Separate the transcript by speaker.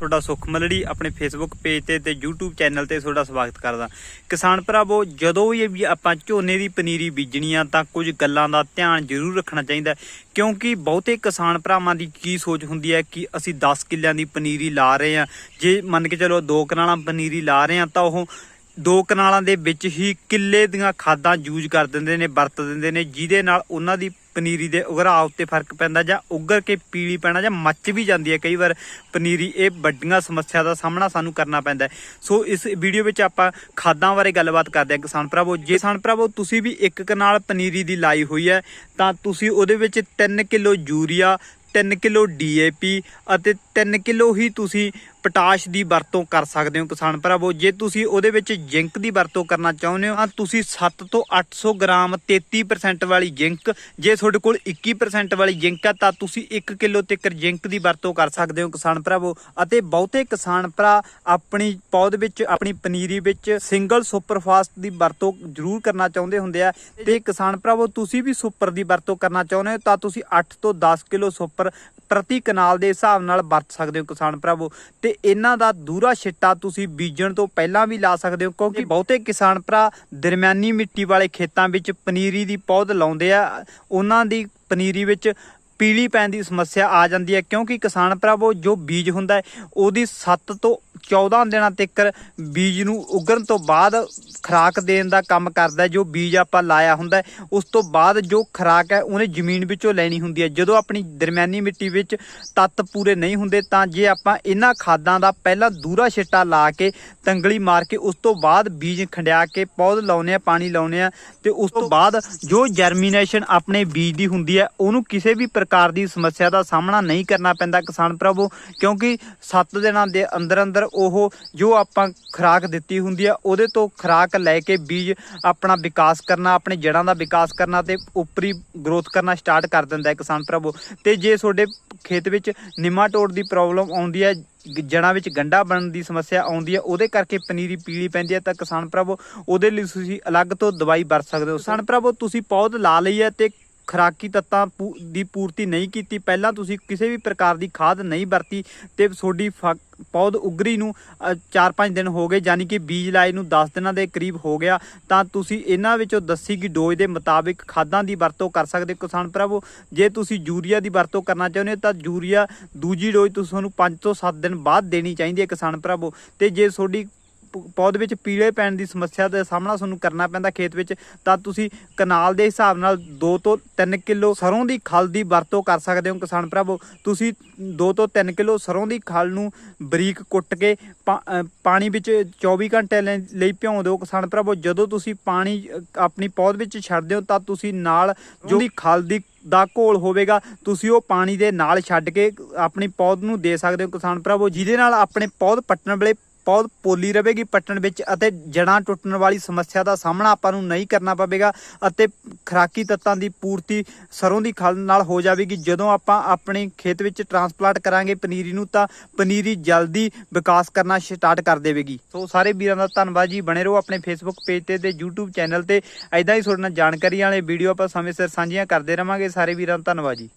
Speaker 1: ਤੁਹਾਡਾ ਸੁਖ ਮਲੜੀ ਆਪਣੇ ਫੇਸਬੁੱਕ ਪੇਜ ਤੇ ਤੇ YouTube ਚੈਨਲ ਤੇ ਤੁਹਾਡਾ ਸਵਾਗਤ ਕਰਦਾ। ਕਿਸਾਨ ਭਰਾਵੋ, ਜਦੋਂ ਵੀ ਵੀ ਆਪਾਂ ਝੋਨੇ ਦੀ ਪਨੀਰੀ ਬੀਜਣੀ ਆ, ਤਾਂ ਕੁਝ ਗੱਲਾਂ ਦਾ ਧਿਆਨ ਜ਼ਰੂਰ ਰੱਖਣਾ ਚਾਹੀਦਾ ਕਿਉਂਕਿ ਬਹੁਤੇ ਕਿਸਾਨ ਭਰਾਵਾਂ ਦੀ ਕੀ ਸੋਚ ਹੁੰਦੀ ਹੈ ਕਿ ਅਸੀਂ 10 ਕਿੱਲਿਆਂ ਦੀ ਪਨੀਰੀ ਲਾ ਰਹੇ ਆ ਜੇ ਮੰਨ ਕੇ ਚਲੋ ਦੋ ਕਨਾਲਾਂ ਪਨੀਰੀ ਲਾ ਰਹੇ ਆ ਤਾਂ ਉਹ ਦੋ ਕਨਾਲਾਂ ਦੇ ਵਿੱਚ ਹੀ ਕਿੱਲੇ ਦੀਆਂ ਖਾਦਾਂ ਯੂਜ਼ ਕਰ ਦਿੰਦੇ ਨੇ, ਵਰਤ ਦਿੰਦੇ ਨੇ, ਜਿਹਦੇ ਨਾਲ ਉਹਨਾਂ ਦੀ ਪਨੀਰੀ ਦੇ ਉਗਰਾਅ ਉੱਤੇ ਫ਼ਰਕ ਪੈਂਦਾ ਜਾਂ ਉੱਗਰ ਕੇ ਪੀਲੀ ਪੈਣਾ ਜਾਂ ਮੱਚ ਵੀ ਜਾਂਦੀ ਹੈ। ਕਈ ਵਾਰ ਪਨੀਰੀ ਇਹ ਵੱਡੀਆਂ ਸਮੱਸਿਆ ਦਾ ਸਾਹਮਣਾ ਸਾਨੂੰ ਕਰਨਾ ਪੈਂਦਾ ਸੋ ਇਸ ਵੀਡੀਓ ਵਿੱਚ ਆਪਾਂ ਖਾਦਾਂ ਬਾਰੇ ਗੱਲਬਾਤ ਕਰਦੇ ਹਾਂ ਕਿਸਾਨ ਭਰਾਵੋ। ਜੇ ਕਿਸਾਨ ਭਰਾਵੋ, ਤੁਸੀਂ ਵੀ ਇੱਕ ਕਨਾਲ ਪਨੀਰੀ ਦੀ ਲਾਈ ਹੋਈ ਹੈ ਤਾਂ ਤੁਸੀਂ ਉਹਦੇ ਵਿੱਚ 3 ਕਿਲੋ ਯੂਰੀਆ 3 ਕਿਲੋ ਡੀਏਪੀ ਅਤੇ 3 ਕਿਲੋ ਹੀ ਤੁਸੀਂ ਪੋਟਾਸ਼ ਦੀ ਵਰਤੋਂ ਕਰ ਸਕਦੇ ਹੋ ਕਿਸਾਨ ਭਰਾਵੋ। ਜੇ ਤੁਸੀਂ ਉਹਦੇ ਵਿੱਚ ਜ਼ਿੰਕ ਦੀ ਵਰਤੋਂ ਕਰਨਾ ਚਾਹੁੰਦੇ ਹੋ, ਤਾਂ ਤੁਸੀਂ 7 ਤੋਂ 800 ਗ੍ਰਾਮ 33% ਵਾਲੀ ਜ਼ਿੰਕ, ਜੇ ਤੁਹਾਡੇ ਕੋਲ 21% ਵਾਲੀ ਜ਼ਿੰਕ ਹੈ ਤਾਂ ਤੁਸੀਂ 1 ਕਿਲੋ ਤੱਕ ਜ਼ਿੰਕ ਦੀ ਵਰਤੋਂ ਕਰ ਸਕਦੇ ਹੋ ਕਿਸਾਨ ਭਰਾਵੋ। ਅਤੇ ਬਹੁਤੇ ਕਿਸਾਨ ਭਰਾ ਆਪਣੀ ਪੌਦ ਵਿੱਚ, ਆਪਣੀ ਪਨੀਰੀ ਵਿੱਚ ਸਿੰਗਲ ਸੁਪਰਫਾਸਟ ਦੀ ਵਰਤੋਂ ਜ਼ਰੂਰ ਕਰਨਾ ਚਾਹੁੰਦੇ ਹੁੰਦੇ ਆ। ਤੇ ਕਿਸਾਨ ਭਰਾਵੋ, ਤੁਸੀਂ ਵੀ ਸੁਪਰ ਦੀ ਵਰਤੋਂ ਕਰਨਾ ਚਾਹੁੰਦੇ ਹੋ, ਤਾਂ ਤੁਸੀਂ 8 ਤੋਂ 10 ਕਿਲੋ ਸੁਪਰ ਪ੍ਰਤੀ ਕਨਾਲ ਦੇ ਹਿਸਾਬ ਨਾਲ ਵਰਤ ਸਕਦੇ ਹੋ ਕਿਸਾਨ ਭਰਾਵੋ। ਤੇ ਇਹਨਾਂ ਦਾ ਦੂਰਾ ਛਿੱਟਾ ਤੁਸੀਂ ਬੀਜਣ ਤੋਂ ਪਹਿਲਾਂ ਵੀ ਲਾ ਸਕਦੇ ਹੋ ਕਿਉਂਕਿ ਬਹੁਤੇ ਕਿਸਾਨ ਭਰਾ ਦਰਮਿਆਨੀ ਮਿੱਟੀ ਵਾਲੇ ਖੇਤਾਂ ਵਿੱਚ ਪਨੀਰੀ ਦੀ ਪੌਦ ਲਾਉਂਦੇ ਆ। ਉਹਨਾਂ ਦੀ ਪਨੀਰੀ ਵਿੱਚ ਪੀਲੀ ਪੈਣ ਦੀ ਸਮੱਸਿਆ ਆ ਜਾਂਦੀ ਹੈ ਕਿਉਂਕਿ ਕਿਸਾਨ ਭਰਾਵੋ ਜੋ ਬੀਜ ਹੁੰਦਾ ਹੈ ਉਹਦੀ 7 ਤੋਂ 14 ਦਿਨਾਂ ਤੱਕ ਬੀਜ ਨੂੰ ਉਗਰਨ ਤੋਂ ਬਾਅਦ ਖਰਾਕ ਦੇਣ ਦਾ ਕੰਮ ਕਰਦਾ ਜੋ ਬੀਜ ਆਪਾਂ ਲਾਇਆ ਹੁੰਦਾ ਉਸ ਤੋਂ ਬਾਅਦ ਜੋ ਖਰਾਕ ਹੈ, ਉਹਨੇ ਜ਼ਮੀਨ ਵਿੱਚੋਂ ਲੈਣੀ ਹੁੰਦੀ ਹੈ। ਜਦੋਂ ਆਪਣੀ ਦਰਮਿਆਨੀ ਮਿੱਟੀ ਵਿੱਚ ਤੱਤ ਪੂਰੇ ਨਹੀਂ ਹੁੰਦੇ, ਤਾਂ ਜੇ ਆਪਾਂ ਇਹਨਾਂ ਖਾਦਾਂ ਦਾ ਪਹਿਲਾਂ ਦੂਰਾ ਛਿੱਟਾ ਲਾ ਕੇ ਤੰਗਲੀ ਮਾਰ ਕੇ ਉਸ ਤੋਂ ਬਾਅਦ ਬੀਜ ਖੰਡਿਆ ਕੇ ਪੌਦ ਲਾਉਨੇ ਆ ਪਾਣੀ ਲਾਉਨੇ ਆ ਤੇ ਉਸ ਤੋਂ ਬਾਅਦ ਜੋ ਜਰਮੀਨੇਸ਼ਨ ਆਪਣੇ ਬੀਜ ਦੀ ਹੁੰਦੀ ਹੈ, ਉਹਨੂੰ ਕਿਸੇ ਵੀ ਪ੍ਰਕਾਰ ਦੀ ਸਮੱਸਿਆ ਦਾ ਸਾਹਮਣਾ ਨਹੀਂ ਕਰਨਾ ਪੈਂਦਾ ਕਿਸਾਨ ਪ੍ਰਭੂ ਕਿਉਂਕਿ 7 ਦਿਨਾਂ ਦੇ ਅੰਦਰ ਅੰਦਰ ਉਹ ਜੋ ਆਪਾਂ ਖੁਰਾਕ ਦਿੱਤੀ ਹੁੰਦੀ ਹੈ ਉਹਦੇ ਤੋਂ ਖੁਰਾਕ ਲੈ ਕੇ ਬੀਜ ਆਪਣਾ ਵਿਕਾਸ ਕਰਨਾ, ਆਪਣੇ ਜੜਾਂ ਦਾ ਵਿਕਾਸ ਕਰਨਾ ਤੇ ਉੱਪਰੀ ਗਰੋਥ ਕਰਨਾ ਸਟਾਰਟ ਕਰ ਦਿੰਦਾ ਹੈ ਕਿਸਾਨ ਭਰਾਵੋ। ਤੇ ਜੇ ਤੁਹਾਡੇ ਖੇਤ ਵਿੱਚ ਨਿਮਾਟੋਡ ਦੀ ਪ੍ਰੋਬਲਮ ਆਉਂਦੀ ਹੈ, ਗ- ਜੜ੍ਹਾਂ ਵਿੱਚ ਗੰਡਾ ਬਣਨ ਦੀ ਸਮੱਸਿਆ ਆਉਂਦੀ ਹੈ, ਉਹਦੇ ਕਰਕੇ ਪਨੀਰੀ ਪੀਲੀ ਪੈਂਦੀ ਹੈ, ਤਾਂ ਕਿਸਾਨ ਭਰਾਵੋ, ਉਹਦੇ ਲਈ ਤੁਸੀਂ ਅਲੱਗ ਤੋਂ ਦਵਾਈ ਵਰਤ ਸਕਦੇ ਹੋ। ਕਿਸਾਨ ਭਰਾਵੋ, ਤੁਸੀਂ ਪੌਦ ਲਾ ਲਈ ਹੈ ਤੇ ਖਰਾਕੀ ਤੱਤਾਂ ਪੂ- ਦੀ ਪੂਰਤੀ ਨਹੀਂ ਕੀਤੀ। ਪਹਿਲਾਂ ਤੁਸੀਂ ਕਿਸੇ ਵੀ ਪ੍ਰਕਾਰ ਦੀ ਖਾਦ ਨਹੀਂ ਵਰਤੀ ਤੇ ਤੁਹਾਡੀ ਫ- ਪੌਦ ਉਗਰੀ ਨੂੰ 4-5 ਦਿਨ ਹੋ ਗਏ, ਯਾਨੀ ਕਿ ਬੀਜ ਲਾਏ ਨੂੰ 10 ਦਿਨਾਂ ਦੇ ਕਰੀਬ ਹੋ ਗਿਆ। ਤਾਂ ਤੁਸੀਂ ਇਹਨਾਂ ਵਿੱਚੋਂ ਦੱਸੀ ਗਈ ਡੋਜ਼ ਦੇ ਮੁਤਾਬਿਕ ਖਾਦਾਂ ਦੀ ਵਰਤੋਂ ਕਰ ਸਕਦੇ ਹੋ ਕਿਸਾਨ ਭਰਾਵੋ ਜੇ ਤੁਸੀਂ ਯੂਰੀਆ ਦੀ ਵਰਤੋਂ ਕਰਨਾ ਚਾਹੁੰਦੇ ਹੋ ਤਾਂ ਯੂਰੀਆ ਦੂਜੀ ਡੋਜ਼ ਤੁਸੀਂ ਤੁਹਾਨੂੰ 5 ਤੋਂ 7 ਦਿਨ ਬਾਅਦ ਦੇਣੀ ਚਾਹੀਦੀ ਹੈ ਕਿਸਾਨ ਭਰਾਵੋ ਤੇ ਜੇ ਤੁਹਾਡੀ ਪੌਦ ਵਿੱਚ ਪੀਲੇ ਪੈਣ ਦੀ ਸਮੱਸਿਆ ਦਾ ਸਾਹਮਣਾ ਤੁਹਾਨੂੰ ਕਰਨਾ ਪੈਂਦਾ ਖੇਤ ਵਿੱਚ, ਤਾਂ ਤੁਸੀਂ ਕਨਾਲ ਦੇ ਹਿਸਾਬ ਨਾਲ 2 ਤੋਂ 3 ਕਿਲੋ ਸਰੋਂ ਦੀ ਖਲ ਦੀ ਵਰਤੋਂ ਕਰ ਸਕਦੇ ਹੋ ਕਿਸਾਨ ਭਰਾਵੋ। ਤੁਸੀਂ 2 ਤੋਂ 3 ਕਿਲੋ ਸਰੋਂ ਦੀ ਖਲ ਨੂੰ ਬਰੀਕ ਕੁੱਟ ਕੇ ਪਾ- ਪਾਣੀ ਵਿੱਚ 24 ਘੰਟੇ ਲੈ- ਲਈ ਭਿਉਂ ਦਿਓ ਕਿਸਾਨ ਭਰਾਵੋ। ਜਦੋਂ ਤੁਸੀਂ ਪਾਣੀ ਆਪਣੀ ਪੌਦ ਵਿੱਚ ਛੱਡਦੇ ਹੋ, ਤਾਂ ਤੁਸੀਂ ਨਾਲ ਜੋ ਦੀ ਖਲ ਦੀ, ਦਾ ਘੋਲ ਹੋਵੇਗਾ, ਤੁਸੀਂ ਉਹ ਪਾਣੀ ਦੇ ਨਾਲ ਛੱਡ ਕੇ ਆਪਣੀ ਪੌਦ ਨੂੰ ਦੇ ਸਕਦੇ ਹੋ ਕਿਸਾਨ ਭਰਾਵੋ, ਜਿਹਦੇ ਨਾਲ ਆਪਣੇ ਪੌਦ ਪੱਟਣ ਵੇਲੇ ਪੌਦ ਪੋਲੀ ਰਹੇਗੀ ਪੱਟਣ ਵਿੱਚ ਅਤੇ ਜੜਾਂ ਟੁੱਟਣ ਵਾਲੀ ਸਮੱਸਿਆ ਦਾ ਸਾਹਮਣਾ ਆਪਾਂ ਨੂੰ ਨਹੀਂ ਕਰਨਾ ਪਵੇਗਾ ਅਤੇ ਖਰਾਕੀ ਤੱਤਾਂ ਦੀ ਪੂਰਤੀ ਸਰੋਂ ਦੀ ਖਲ ਨਾਲ ਹੋ ਜਾਵੇਗੀ। ਜਦੋਂ ਆਪਾਂ ਆਪਣੇ ਖੇਤ ਵਿੱਚ ਟਰਾਂਸਪਲਾਂਟ ਕਰਾਂਗੇ ਪਨੀਰੀ ਨੂੰ ਤਾਂ ਪਨੀਰੀ ਜਲਦੀ ਵਿਕਾਸ ਕਰਨਾ ਸਟਾਰਟ ਕਰ ਦੇਵੇਗੀ। ਸੋ ਸਾਰੇ ਵੀਰਾਂ ਦਾ ਧੰਨਵਾਦ ਜੀ। ਬਣੇ ਰਹੋ ਆਪਣੇ ਫੇਸਬੁੱਕ ਪੇਜ ਤੇ ਤੇ YouTube ਚੈਨਲ ਤੇ। ਐਦਾਂ ਹੀ ਤੁਹਾਡੇ ਨਾਲ ਜਾਣਕਾਰੀ ਵਾਲੇ ਵੀਡੀਓ ਆਪਾਂ ਸਮੇਂ ਸਿਰ ਸਾਂਝੀਆਂ ਕਰਦੇ ਰਵਾਂਗੇ। ਸਾਰੇ ਵੀਰਾਂ ਦਾ ਧੰਨਵਾਦ ਜੀ।